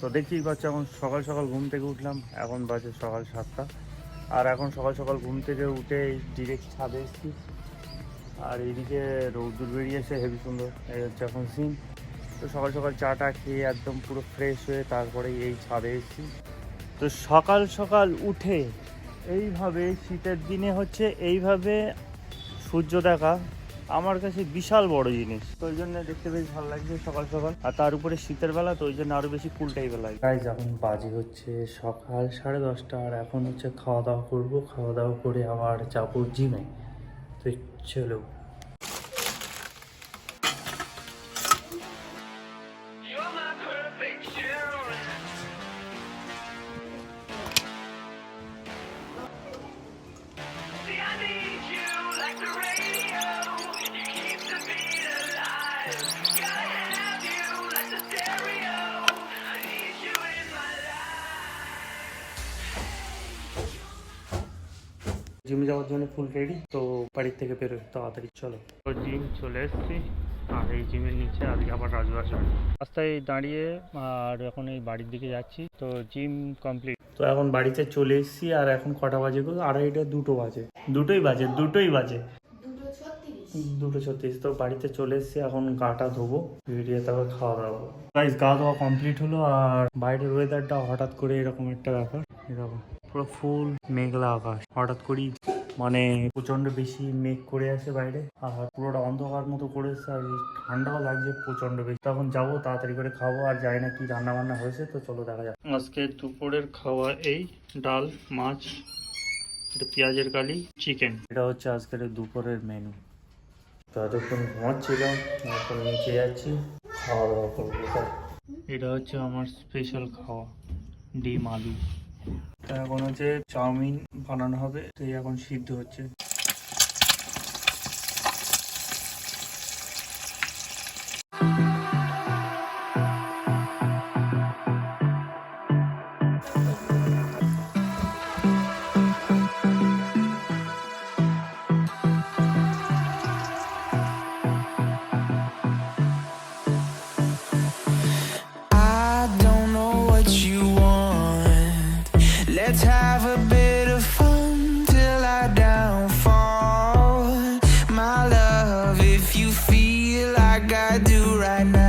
তো দেখতেই পাচ্ছ, এখন সকাল সকাল ঘুম থেকে উঠলাম, এখন বাজে সকাল সাতটা। আর এখন সকাল সকাল ঘুম থেকে উঠে ডিরেক্ট ছাদে এসেছি। আর এইদিকে রৌদ্র বেরিয়েছে হেভি সুন্দর, এই হচ্ছে এখন সিন তো সকাল সকাল চাটা খেয়ে একদম পুরো ফ্রেশ হয়ে তারপরে এই ছাদে এসেছি। তো সকাল সকাল উঠে এইভাবে শীতের দিনে হচ্ছে, এইভাবে সূর্য দেখা আমার কাছে বিশাল বড় জিনিস। তো ওই জন্য দেখতে বেশ ভালো লাগছে সকাল সকাল। আর তার উপরে শীতের বেলা, তো ওই জন্য আরও বেশি কুল টাইপের লাগে। গাইজ এখন বাজে হচ্ছে সকাল সাড়ে দশটা, আর এখন হচ্ছে খাওয়া দাওয়া করব। খাওয়া দাওয়া করে আবার যাব জিমে। তো চলো। জিমে যাওয়ার জন্য ফুল রেডি তো বাড়ির থেকে বেরোয় তাড়াতাড়ি চলো। তো জিম চলে এসেছি আর এই জিমের নিচে আজকে আবার রাজবাস রাস্তায় দাঁড়িয়ে আর এখন এই বাড়ির দিকে যাচ্ছি তো জিম কমপ্লিট তো এখন বাড়িতে চলে এসেছি আর এখন কটা বাজে গো? আড়াইটা দুটো বাজে। দুটোই বাজে দুটোই বাজে। দুটো ছত্রিশ তো বাড়িতে চলে এসেছি, এখন গাটা ধোবো, ভিডিও তারপর খাওয়া দাওয়া গাইস গা ধোয়া কমপ্লিট হলো, আর বাইরের ওয়েদারটা হঠাৎ করে এরকম একটা ব্যাপার। এরকম পুরো ফুল মেঘলা আকাশ। হঠাৎ করেই মানে প্রচণ্ড বেশি মেঘ করে আছে বাইরে, আর পুরোটা অন্ধকার মতো করে আর ঠান্ডাও লাগছে প্রচণ্ড বেশি। তখন যাব, তাড়াতাড়ি করে খাব, আর যাই না কি রান্না বান্না হয়েছে, তো চলো দেখা যাক। আজকে দুপুরের খাওয়া এই, ডাল, মাছ, এটা পেঁয়াজের কালি, চিকেন। এটা হচ্ছে আজকের দুপুরের মেনু তো ঘুমাচ্ছিল ঘুমাচ্ছিলাম এখন নিচে যাচ্ছি খাওয়া দাওয়া করব এটা হচ্ছে আমার স্পেশাল খাওয়া ডিম আলু। এখন হচ্ছে চাউমিন বানানো হবে তো এখন সিদ্ধ হচ্ছে। Love, if you feel like I do right now,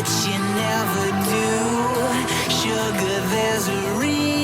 but you never do. Sugar, there's a reason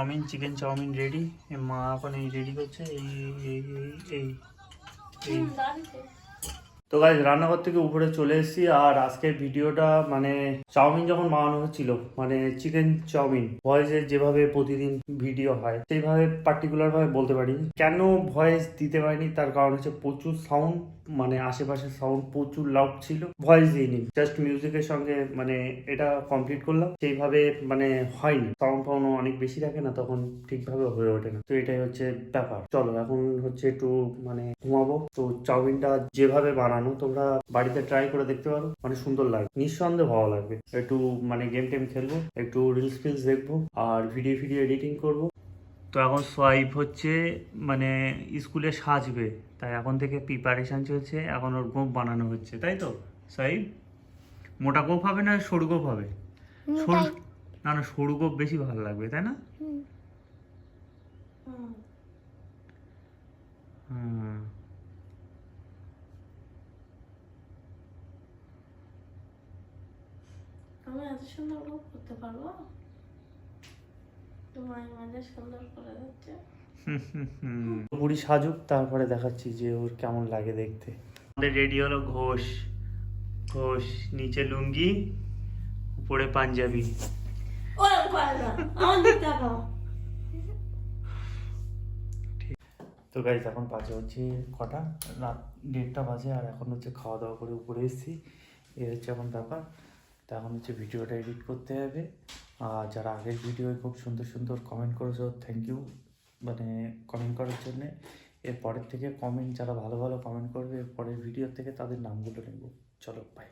chowmein chicken chowmein ready মা এখন এই রেডি করছে এই এই এই এই তো গাইজ রান্নাঘর থেকে উপরে চলে এসেছি আর আজকের ভিডিওটা মানে চাউমিন যখন বানানো হচ্ছিল মানে চিকেন চাউমিন ভয়েসের যেভাবে প্রতিদিন ভিডিও হয়, সেইভাবে পার্টিকুলার ভাবে বলতে পারিনি। কেন ভয়েস দিতে পারিনি? তার কারণ হচ্ছে প্রচুর সাউন্ড মানে আশেপাশে সাউন্ড প্রচুর লাউড ছিল। ভয়েস দিইনি জাস্ট মিউজিকের সঙ্গে মানে এটা কমপ্লিট করলাম। সেইভাবে মানে হয়নি। সাউন্ড ফাউন্ড অনেক বেশি থাকে না, তখন ঠিকভাবে হয়ে ওঠে না। তো এটাই হচ্ছে ব্যাপার। চলো, এখন হচ্ছে একটু মানে ঘুমাবো। তো চাউমিনটা যেভাবে বানানো তোমরা বাড়িতে ট্রাই করে দেখতে পারো। মানে সুন্দর লাগবে। নিঃসন্দেহে ভালো লাগবে। একটু মানে গেম টেম খেলব একটু রিলস ফিলস দেখব আর ভিডিও ভিডিও এডিটিং করব। তো এখন সোয়াইপ হচ্ছে মানে স্কুলে সাজবে। তাই এখন থেকে প্রিপারেশন চলছে এখন ওর গোপ বানানো হচ্ছে। তাই তো? সোয়াইপ মোটা গোপ হবে না সরু গোপ হবে? সরু না না সরু গোপ বেশি ভালো লাগবে তাই না? হুম। এত সুন্দর গল্প করতে পারব। তোমার মাঝে সুন্দর করে যাচ্ছে। বুড়ি সাজুক তারপরে দেখাচ্ছি যে ওর কেমন লাগে দেখতে। আমাদের রেডি হলো ঘোষ। ঘোষ নিচে লুঙ্গি উপরে পাঞ্জাবি। পারে তো গাইজ এখন বাজে হচ্ছে কটা? রাত দেড়টা বাজে আর এখন হচ্ছে খাওয়া দাওয়া করে উপরে এসেছি। এই হচ্ছে এখন ব্যাপার। তো এখন হচ্ছে ভিডিওটা এডিট করতে হবে। আর যারা আগের ভিডিওয়ে খুব সুন্দর সুন্দর কমেন্ট করেছ থ্যাংক ইউ মানে কমেন্ট করার জন্যে। এরপরের থেকে কমেন্ট যারা ভালো ভালো কমেন্ট করবে পরের ভিডিও থেকে তাদের নামগুলো নেব। চলো বাই